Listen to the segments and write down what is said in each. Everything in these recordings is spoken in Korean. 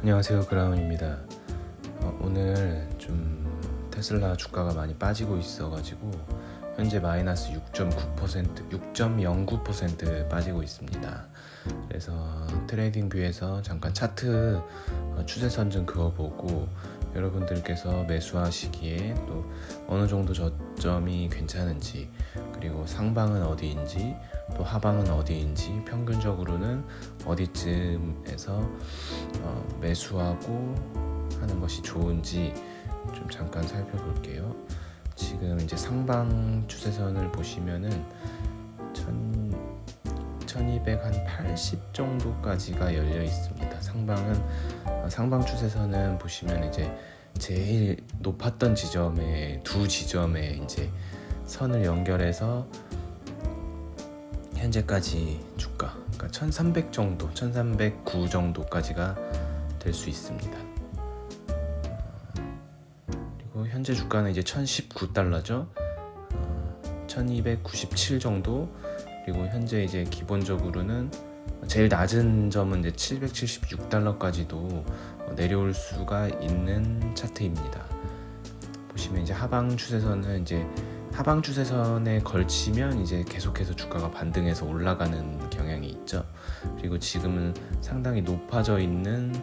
안녕하세요 그라운입니다. 어, 오늘 좀 테슬라 주가가 많이 빠지고 있어가지고 현재 마이너스 6.9% 6.09% 빠지고 있습니다. 그래서 트레이딩 뷰에서 잠깐 차트 어, 추세선 좀 그어보고 여러분들께서 매수하시기에 또 어느 정도 저점이 괜찮은지 그리고 상방은 어디인지 또 하방은 어디인지 평균적으로는 어디쯤에서 어, 매수하고 하는 것이 좋은지 좀 잠깐 살펴볼게요. 지금 이제 상방 추세선을 보시면은 1000, 1280 정도까지가 열려 있습니다. 상방은 어, 상방 추세선은 보시면 이제 제일 높았던 지점에 두 지점에 이제 선을 연결해서 현재까지 주가 그러니까 1300 정도 1309 정도까지가 될 수 있습니다. 어, 그리고 현재 주가는 이제 1019달러죠? 어, 1297 정도. 그리고 현재 이제 기본적으로는 제일 낮은 점은 이제 776달러까지도 내려올 수가 있는 차트입니다. 보시면 이제 하방 추세선은 이제 하방 추세선에 걸치면 이제 계속해서 주가가 반등해서 올라가는 경향이 있죠. 그리고 지금은 상당히 높아져 있는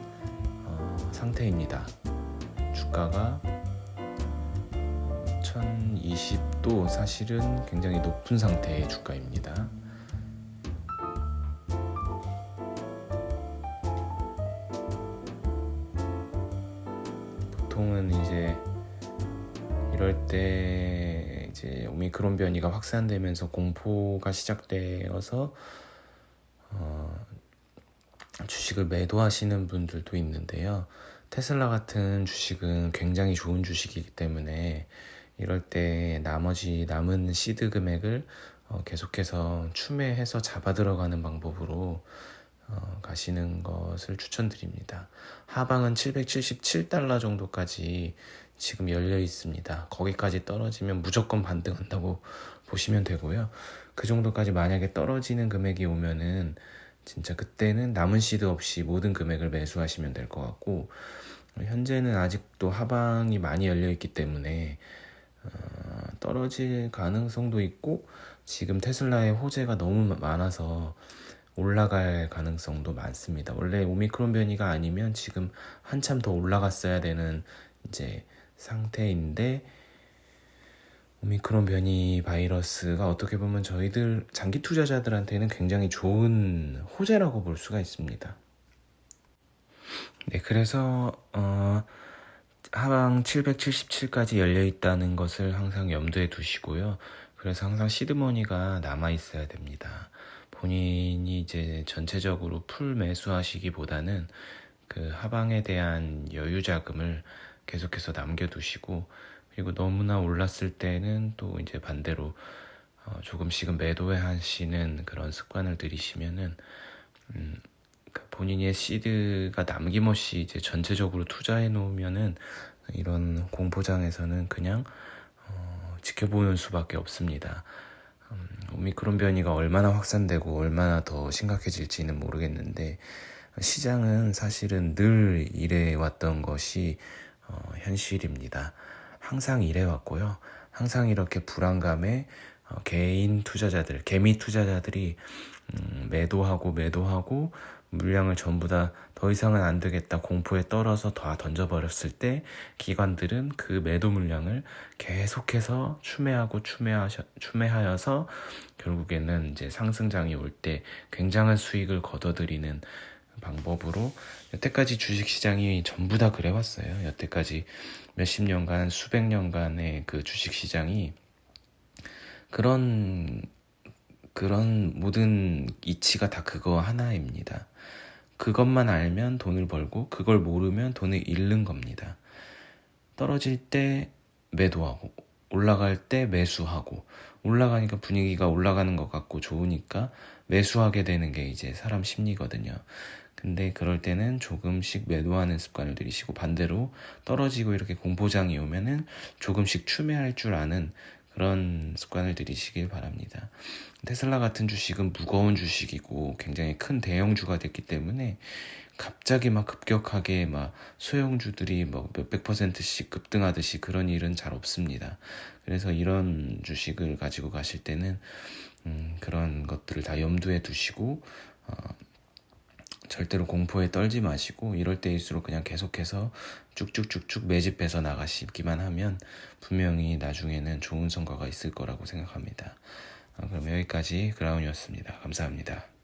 어, 상태입니다. 주가가 1020도 사실은 굉장히 높은 상태의 주가입니다. 보통은 이제 이럴 때 이제 오미크론 변이가 확산되면서 공포가 시작되어서 어, 주식을 매도하시는 분들도 있는데요. 테슬라 같은 주식은 굉장히 좋은 주식이기 때문에 이럴 때 나머지 남은 시드 금액을 어, 계속해서 추매해서 잡아 들어가는 방법으로 어, 가시는 것을 추천드립니다. 하방은 777달러 정도까지 지금 열려 있습니다. 거기까지 떨어지면 무조건 반등한다고 보시면 되고요. 그 정도까지 만약에 떨어지는 금액이 오면은 진짜 그때는 남은 시드 없이 모든 금액을 매수하시면 될 것 같고 현재는 아직도 하방이 많이 열려 있기 때문에 어, 떨어질 가능성도 있고 지금 테슬라의 호재가 너무 많아서 올라갈 가능성도 많습니다. 원래 오미크론 변이가 아니면 지금 한참 더 올라갔어야 되는 이제 상태인데 오미크론 변이 바이러스가 어떻게 보면 저희들 장기 투자자들한테는 굉장히 좋은 호재라고 볼 수가 있습니다. 네, 그래서 어, 하방 777까지 열려 있다는 것을 항상 염두에 두시고요. 그래서 항상 시드머니가 남아 있어야 됩니다. 본인이 이제 전체적으로 풀 매수하시기보다는 그 하방에 대한 여유 자금을 계속해서 남겨두시고 그리고 너무나 올랐을 때는 또 이제 반대로 어 조금씩은 매도해 하시는 그런 습관을 들이시면은 음그 본인의 시드가 남김없이 이제 전체적으로 투자해 놓으면은 이런 공포장에서는 그냥 어 지켜보는 수밖에 없습니다. 음 오미크론 변이가 얼마나 확산되고 얼마나 더 심각해질지는 모르겠는데 시장은 사실은 늘 이래 왔던 것이 어, 현실입니다. 항상 이래 왔고요. 항상 이렇게 불안감에 어, 개인 투자자들, 개미 투자자들이 음, 매도하고 매도하고 물량을 전부 다 더 이상은 안 되겠다 공포에 떨어서 다 던져버렸을 때 기관들은 그 매도 물량을 계속해서 추매하고 추매하셔, 추매하여서 결국에는 이제 상승장이 올 때 굉장한 수익을 거둬들이는 방법으로 여태까지 주식시장이 전부 다 그래왔어요. 여태까지 몇십 년간, 수백 년간의 그 주식시장이 그런, 그런 모든 이치가 다 그거 하나입니다. 그것만 알면 돈을 벌고, 그걸 모르면 돈을 잃는 겁니다. 떨어질 때 매도하고, 올라갈 때 매수하고, 올라가니까 분위기가 올라가는 것 같고 좋으니까 매수하게 되는 게 이제 사람 심리거든요. 근데 그럴 때는 조금씩 매도하는 습관을 들이시고 반대로 떨어지고 이렇게 공포장이 오면은 조금씩 추매할 줄 아는 그런 습관을 들이시길 바랍니다. 테슬라 같은 주식은 무거운 주식이고 굉장히 큰 대형주가 됐기 때문에 갑자기 막 급격하게 막 소형주들이 뭐 몇백 퍼센트씩 급등하듯이 그런 일은 잘 없습니다. 그래서 이런 주식을 가지고 가실 때는 음, 그런 것들을 다 염두에 두시고 어, 절대로 공포에 떨지 마시고 이럴 때일수록 그냥 계속해서 쭉쭉쭉쭉 매집해서 나가시기만 하면 분명히 나중에는 좋은 성과가 있을 거라고 생각합니다. 어, 그럼 여기까지 그라운이었습니다. 감사합니다.